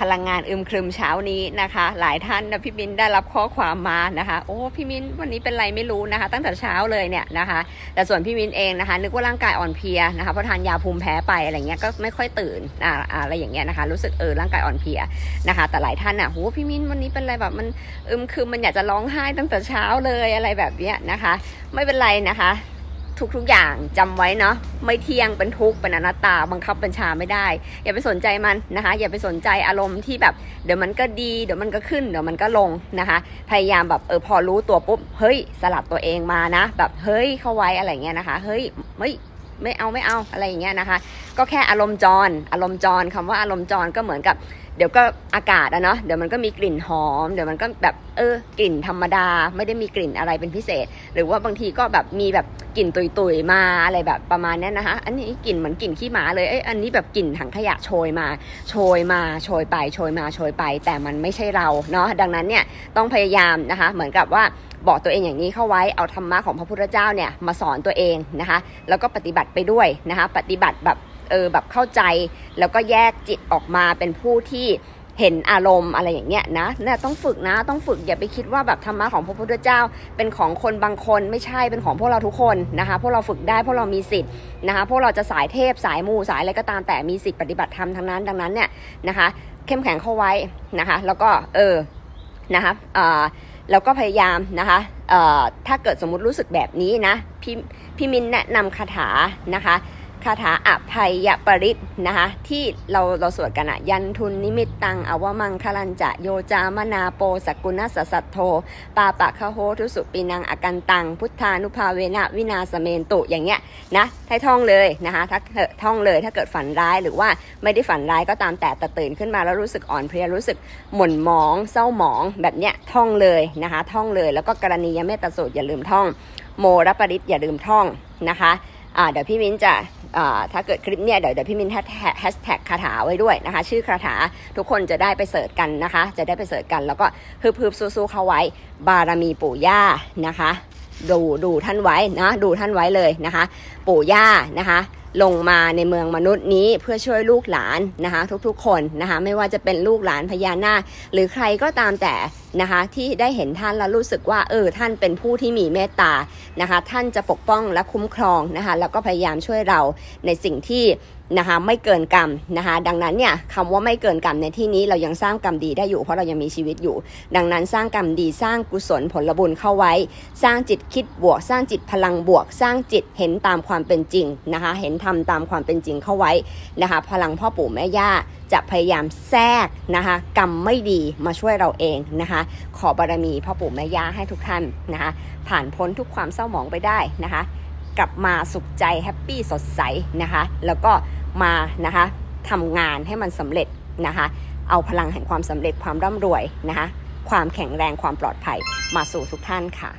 พลังงานอึมครึมเช้านี้นะคะ หลายท่านนะพี่มินได้รับข้อความมานะคะ โอ้พี่มินวันนี้เป็นไรไม่รู้นะคะ ตั้งแต่เช้าเลยเนี่ยนะคะ แต่ส่วนพี่มินเองนะคะ นึกว่าร่างกายอ่อนเพลียนะคะเพราะทานยาภูมิแพ้ไปอะไรเงี้ยก็ไม่ค่อยตื่นอ่าอ่าอะไรอย่างเงี้ยนะคะ รู้สึกเออร่างกายอ่อนเพลียนะคะ แต่หลายท่านอะโหพี่มินวันนี้เป็นไรแบบมันอึมครึมมันอยากจะร้องไห้ตั้งแต่เช้าเลยอะไรแบบเนี้ยนะคะ ไม่เป็นไรนะคะ ทุกๆอย่างจำไว้เนาะไม่เที่ยงเป็นทุกข์เป็นอนัตตาบังคับบัญชาไม่ได้ อย่าไปสนใจมันนะคะ อย่าไปสนใจอารมณ์ที่แบบเดี๋ยวมันก็ดีเดี๋ยวมันก็ขึ้นเดี๋ยวมันก็ลงนะคะ พยายามแบบเออพอรู้ตัวปุ๊บเฮ้ยสลับตัวเองมานะ แบบเฮ้ยเข้าไว้อะไรเงี้ยนะคะ เฮ้ยไม่ ไม่เอาไม่เอาอะไรอย่างเงี้ยนะคะ ก็แค่อารมณ์จร อารมณ์จรคำว่าอารมณ์จรก็เหมือนกับเดี๋ยวก็อากาศอะเนาะเดี๋ยวมันก็มีกลิ่นหอม เดี๋ยวมันก็แบบเออกลิ่นธรรมดา ไม่ได้มีกลิ่นอะไรเป็นพิเศษ หรือว่าบางทีก็แบบมีแบบกลิ่นตุยๆมาอะไรแบบประมาณนี้นะคะ อันนี้กลิ่นเหมือนกลิ่นขี้หมาเลยเอ้ยอันนี้แบบกลิ่นถังขยะโชยมา โชยมาโชยไปโชยมาโชยไป แต่มันไม่ใช่เราเนาะดังนั้นเนี่ยต้องพยายามนะคะ เหมือนกับว่าบอกตัวเองอย่างนี้เข้าไว้เอาธรรมะของพระพุทธเจ้าเนี่ยมาสอนตัวเองนะคะ แล้วก็ปฏิบัติไปด้วยนะคะ ปฏิบัติแบบเออแบบเข้าใจ แล้วก็แยกจิตออกมาเป็นผู้ที่เห็นอารมณ์อะไรอย่างเงี้ยนะเนี่ยต้องฝึกนะต้องฝึกอย่าไปคิดว่าแบบธรรมะของพระพุทธเจ้า เป็นของคนบางคนไม่ใช่เป็นของพวกเราทุกคนนะคะ พวกเราฝึกได้พวกเรามีสิทธิ์นะคะ พวกเราจะสายเทพสายมูสายอะไรก็ตามแต่มีสิทธิ์ปฏิบัติธรรมทั้งนั้นดังนั้นเนี่ยนะคะ เข้มแข็งเข้าไว้นะคะ แล้วก็เออนะคะเออแล้วก็พยายามนะคะเอ่อถ้าเกิดสมมุติรู้สึกแบบนี้นะ พี่พี่มินแนะนำคาถานะคะ คาถาอภัยยปริตนะคะที่เราเราสวดกันอะยันทุนนิมิตตังอวมังคลันจะโยจามนาโปสกุณสสัตโทปาปะคะโหทุสุปินังอากันตัง พุทธานุภาเวนะวินาสเมนตุอย่างเงี้ยนะให้ท่องเลยนะคะถ้าเกิดท่องเลยถ้าเกิดฝันร้ายหรือว่าไม่ได้ฝันร้ายก็ตามแต่แต่ตื่นขึ้นมาแล้วรู้สึกอ่อนเพลียรู้สึกหม่นหมอง เศร้าหมองแบบเนี้ยท่องเลยนะคะท่องเลยแล้วก็กรณียเมตตาสูตรอย่าลืมท่อง โมรปริตอย่าลืมท่องนะคะ เดี๋ยวพี่มิ้นจะถ้าเกิดคลิปเนี่ยเดี๋ยวเดี๋ยวพี่มิ้นแฮชแท็กคาถาไว้ด้วยนะคะ ชื่อคาถาทุกคนจะได้ไปเสิร์ชกันนะคะ จะได้ไปเสิร์ชกัน แล้วก็ฮึบฮึบสู้ๆเข้าไว้ บารมีปู่ย่านะคะ ดูดูท่านไว้นะดูท่านไว้เลยนะคะ ปู่ย่านะคะ ลงมาในเมืองมนุษย์นี้เพื่อช่วยลูกหลานนะคะทุกๆคนนะคะไม่ว่าจะเป็นลูกหลานพญานาคหรือใครก็ตามแต่นะคะที่ได้เห็นท่านแล้วรู้สึกว่าเออท่านเป็นผู้ที่มีเมตตานะคะท่านจะปกป้องและคุ้มครองนะคะแล้วก็พยายามช่วยเราในสิ่งที่ นะคะไม่เกินกรรมนะคะดังนั้นเนี่ยคำว่าไม่เกินกรรมในที่นี้เรายังสร้างกรรมดีได้อยู่เพราะเรายังมีชีวิตอยู่ ดังนั้นสร้างกรรมดีสร้างกุศลผลบุญเข้าไว้ สร้างจิตคิดบวก สร้างจิตพลังบวก สร้างจิตเห็นตามความเป็นจริงนะคะเห็นธรรมตามความเป็นจริงเข้าไว้นะคะพลังพ่อปู่แม่ย่าจะพยายามแทรกนะคะกรรมไม่ดีมาช่วยเราเองนะคะขอบารมีพ่อปู่แม่ย่าให้ทุกท่านนะคะผ่านพ้นทุกความเศร้าหมองไปได้นะคะ กลับมาสุขใจแฮปปี้สดใสนะคะ แล้วก็มานะคะทำงานให้มันสำเร็จนะคะ เอาพลังแห่งความสำเร็จความร่ำรวยนะคะ ความแข็งแรงความปลอดภัยมาสู่ทุกท่านค่ะ